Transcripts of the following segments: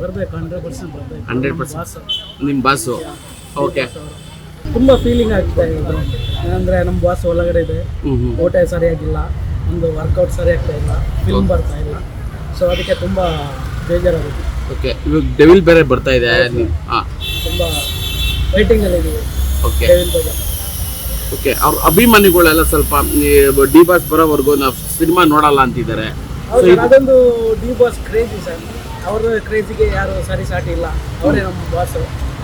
ಬರ್ಬೇಕು. Hundred percent ಬರ್ಬೇಕು 100% ನಿಮ್ಮ ಬಾಸು ಓಕೆ ತುಂಬ ಫೀಲಿಂಗ್ ಆಗ್ತಾ ಇದೆ. ಏನಂದರೆ ನಮ್ಮ ಬಾಸ್ ಒಳಗಡೆ ಇದೆ. ಊಟ ಸರಿಯಾಗಿಲ್ಲ. ಒಂದು ವರ್ಕೌಟ್ ಸರಿ ಆಗ್ತಾ ಇಲ್ಲ. ಫಿಲ್ಮ್ ಬರ್ತಾ ಇಲ್ಲ. ಸೊ ಅದಕ್ಕೆ ತುಂಬ ಬೇಜಾರಾಗುತ್ತೆ. ಓಕೆ ಇವಾಗ ಡೆವಿಲ್ ಬೇರೆ ಬರ್ತಾ ಇದೆ. ಹಾಂ. ತುಂಬಾ ವೈಟಿಂಗ್ ಅಲ್ಲಿ ಇದೀವಿ. ಓಕೆ ಡೆವಿಲ್ ಬಗ್ಗೆ. ಓಕೆ ಅವ್ರ ಅಭಿಮಾನಿಗಳೆಲ್ಲ ಸ್ವಲ್ಪ ಡಿ ಬಾಸ್ ಬರೋವರೆಗೂ ನಾವು ಸಿನಿಮಾ ನೋಡಲ್ಲ ಅಂತಿದ್ದಾರೆ. ಅದೊಂದು ಡಿ ಬಾಸ್ ಕ್ರೇಜಿ ಸರ್. ಅವ್ರ ಕ್ರೇಜಿಗೆ ಯಾರು ಸರಿ ಸಾಟಿ ಇಲ್ಲ. ಅವರೇ ನಮ್ಮ ಬಾಸ್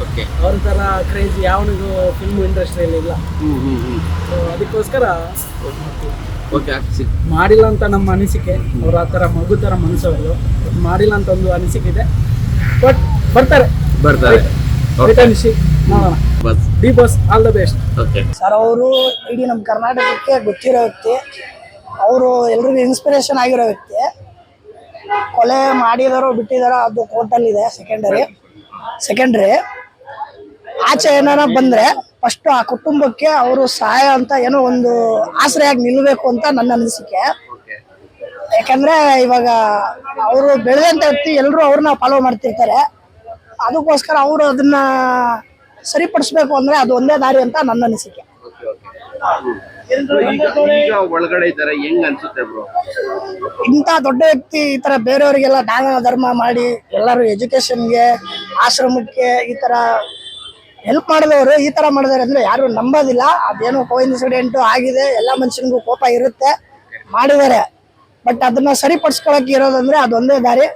ಓಕೆ ಅವ್ರ ಥರ ಕ್ರೇಜಿ ಯಾವನಿಗೂ ಫಿಲ್ಮ್ ಇಂಡಸ್ಟ್ರಿಯಲ್ಲಿ ಇಲ್ಲ. ಸೊ ಅದಕ್ಕೋಸ್ಕರ ಓಕೆ ಹಾಕ್ಸಿ ಮಾಡಿಲ್ಲ ಅಂತ ನಮ್ಮ ಅನಿಸಿಕೆ ಅವ್ರ ಆ ಥರ ಮಗು ಥರ ಮನಸ್ಸವರು ಮಾಡಿಲ್ಲ ಅಂತ ಒಂದು ಅನಿಸಿಕೆ ಇದೆ. ಬಟ್ ಬರ್ತಾರೆ. ಬರ್ತಾರೆ. Wait and see. ನೋಡೋಣ. Boss D boss all the best okay sir ಅವರು ಇಡೀ ನಮ್ಮ ಕರ್ನಾಟಕಕ್ಕೆ ಗೊತ್ತಿರೋ ವ್ಯಕ್ತಿ. ಅವರು ಎಲ್ರಿಗೂ ಇನ್ಸ್ಪಿರೇಷನ್ ಆಗಿರೋ ವ್ಯಕ್ತಿ. ಕೊಲೆ ಮಾಡಿದಾರೋ ಬಿಟ್ಟಿದಾರೋ ಅದು ಕೋರ್ಟಲ್ಲಿದೆ ಸೆಕೆಂಡರಿ ಸೆಕೆಂಡ್ರಿ ಆಚೆ ಏನಾರ ಬಂದ್ರೆ ಫಸ್ಟ್ ಆ ಕುಟುಂಬಕ್ಕೆ ಅವರು ಸಹಾಯ ಅಂತ ಏನೋ ಒಂದು ಆಶ್ರಯಾಗಿ ನಿಲ್ಲಬೇಕು ಅಂತ ನನ್ನ ಅನಿಸಿಕೆ. ಯಾಕಂದ್ರೆ ಇವಾಗ ಅವರು ಬೆಳೆದಂತ ವ್ಯಕ್ತಿ ಎಲ್ಲರೂ ಅವ್ರನ್ನ ಫಾಲೋ ಮಾಡ್ತಿರ್ತಾರೆ. ಅದಕ್ಕೋಸ್ಕರ ಅವರು ಅದನ್ನ ಸರಿಪಡಿಸ್ಬೇಕು ಅಂದ್ರೆ ಅದು ಒಂದೇ ದಾರಿ ಅಂತ ನನ್ನ ಅನಿಸಿಕೆ. ಈಗ ಒಳಗಡೆ ಇದ್ದಾರೆ ಹೆಂಗ್ ಅನ್ಸುತ್ತೆ ದೊಡ್ಡ ವ್ಯಕ್ತಿ ಈ ತರ ಬೇರೆಯವರಿಗೆಲ್ಲ ದಾನ, ಧರ್ಮ ಮಾಡಿ ಎಲ್ಲರೂ ಎಜುಕೇಶನ್ಗೆ ಆಶ್ರಮಕ್ಕೆ ಈ ತರ ಹೆಲ್ಪ್ ಮಾಡಿದವರು ಈ ತರ ಮಾಡಿದಾರೆ ಅಂದ್ರೆ ಯಾರು ನಂಬೋದಿಲ್ಲ. ಅದೇನೋ ಕೋಇನ್ಸಿಡೆಂಟ್ ಆಗಿದೆ, ಎಲ್ಲ ಮನುಷ್ಯನಿಗೂ ಕೋಪ ಇರುತ್ತೆ, ಮಾಡಿದ್ದಾರೆ. ಬಟ್ ಅದನ್ನ ಸರಿಪಡಿಸ್ಕೊಳಕ್ ಇರೋದಂದ್ರೆ ಅದೊಂದೇ ದಾರಿ.